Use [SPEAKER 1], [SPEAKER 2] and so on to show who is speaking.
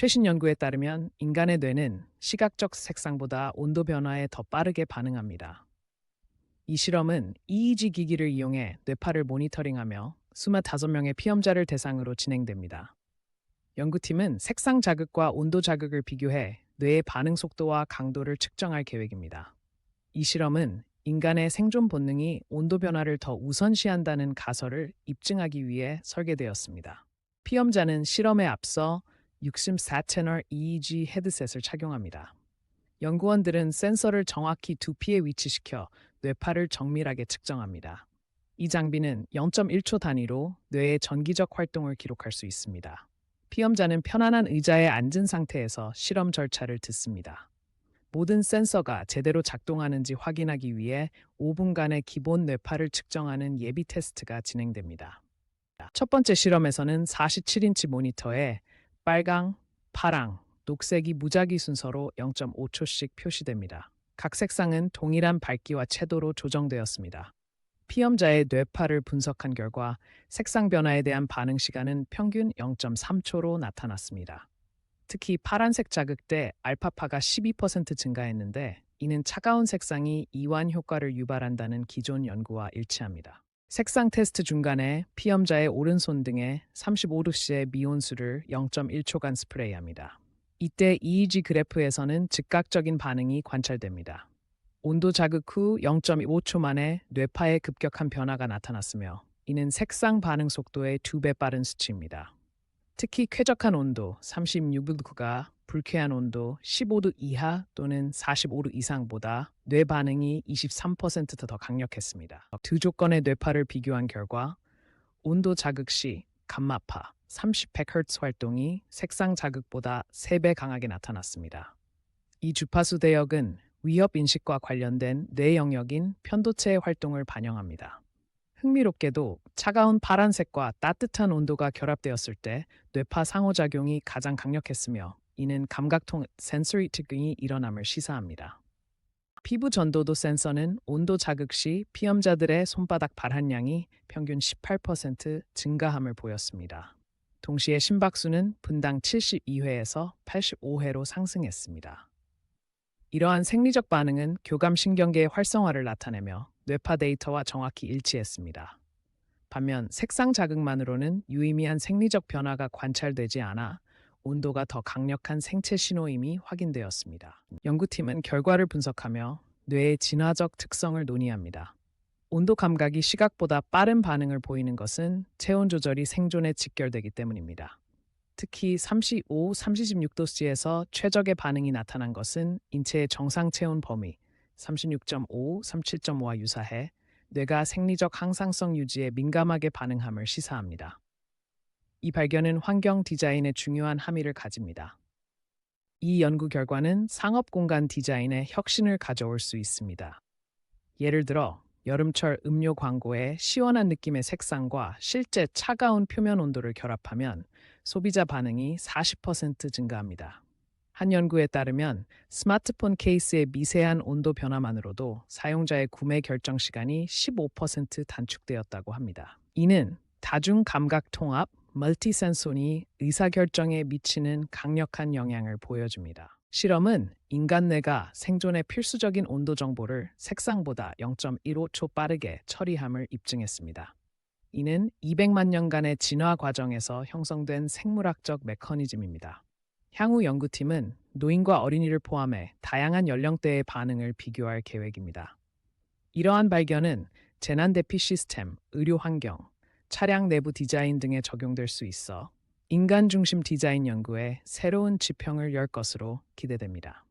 [SPEAKER 1] 최신 연구에 따르면 인간의 뇌는 시각적 색상보다 온도 변화에 더 빠르게 반응합니다. 이 실험은 EEG 기기를 이용해 뇌파를 모니터링하며 25명의 피험자를 대상으로 진행됩니다. 연구팀은 색상 자극과 온도 자극을 비교해 뇌의 반응 속도와 강도를 측정할 계획입니다. 이 실험은 인간의 생존 본능이 온도 변화를 더 우선시한다는 가설을 입증하기 위해 설계되었습니다. 피험자는 실험에 앞서 64채널 EEG 헤드셋을 착용합니다. 연구원들은 센서를 정확히 두피에 위치시켜 뇌파를 정밀하게 측정합니다. 이 장비는 0.1초 단위로 뇌의 전기적 활동을 기록할 수 있습니다. 피험자는 편안한 의자에 앉은 상태에서 실험 절차를 듣습니다. 모든 센서가 제대로 작동하는지 확인하기 위해 5분간의 기본 뇌파를 측정하는 예비 테스트가 진행됩니다. 첫 번째 실험에서는 47인치 모니터에 빨강, 파랑, 녹색이 무작위 순서로 0.5초씩 표시됩니다. 각 색상은 동일한 밝기와 채도로 조정되었습니다. 피험자의 뇌파를 분석한 결과 색상 변화에 대한 반응 시간은 평균 0.3초로 나타났습니다. 특히 파란색 자극 때 알파파가 12% 증가했는데 이는 차가운 색상이 이완 효과를 유발한다는 기존 연구와 일치합니다. 색상 테스트 중간에 피험자의 오른손 등에 35도씨의 미온수를 0.1초간 스프레이합니다. 이때 EEG 그래프에서는 즉각적인 반응이 관찰됩니다. 온도 자극 후 0.5초 만에 뇌파에 급격한 변화가 나타났으며 이는 색상 반응 속도의 두배 빠른 수치입니다. 특히 쾌적한 온도 36도가 불쾌한 온도 15도 이하 또는 45도 이상보다 뇌 반응이 23%더 강력했습니다. 두 조건의 뇌파를 비교한 결과 온도 자극 시 감마파 30Hz 활동이 색상 자극보다 3배 강하게 나타났습니다. 이 주파수 대역은 위협 인식과 관련된 뇌 영역인 편도체의 활동을 반영합니다. 흥미롭게도 차가운 파란색과 따뜻한 온도가 결합되었을 때 뇌파 상호작용이 가장 강력했으며 이는 감각통 센서리 특징이 일어남을 시사합니다. 피부 전도도 센서는 온도 자극 시 피험자들의 손바닥 발한량이 평균 18% 증가함을 보였습니다. 동시에 심박수는 분당 72회에서 85회로 상승했습니다. 이러한 생리적 반응은 교감신경계의 활성화를 나타내며 뇌파 데이터와 정확히 일치했습니다. 반면 색상 자극만으로는 유의미한 생리적 변화가 관찰되지 않아 온도가 더 강력한 생체 신호임이 확인되었습니다. 연구팀은 결과를 분석하며 뇌의 진화적 특성을 논의합니다. 온도 감각이 시각보다 빠른 반응을 보이는 것은 체온 조절이 생존에 직결되기 때문입니다. 특히 35, 36도씨에서 최적의 반응이 나타난 것은 인체의 정상 체온 범위 36.5, 37.5와 유사해 뇌가 생리적 항상성 유지에 민감하게 반응함을 시사합니다. 이 발견은 환경 디자인에 중요한 함의를 가집니다. 이 연구 결과는 상업 공간 디자인에 혁신을 가져올 수 있습니다. 예를 들어 여름철 음료 광고의 시원한 느낌의 색상과 실제 차가운 표면 온도를 결합하면 소비자 반응이 40% 증가합니다. 한 연구에 따르면 스마트폰 케이스의 미세한 온도 변화만으로도 사용자의 구매 결정 시간이 15% 단축되었다고 합니다. 이는 다중 감각 통합, 멀티센손이 의사결정에 미치는 강력한 영향을 보여줍니다. 실험은 인간 뇌가 생존에 필수적인 온도 정보를 색상보다 0.15초 빠르게 처리함을 입증했습니다. 이는 200만 년간의 진화 과정에서 형성된 생물학적 메커니즘입니다. 향후 연구팀은 노인과 어린이를 포함해 다양한 연령대의 반응을 비교할 계획입니다. 이러한 발견은 재난 대피 시스템, 의료 환경, 차량 내부 디자인 등에 적용될 수 있어 인간 중심 디자인 연구에 새로운 지평을 열 것으로 기대됩니다.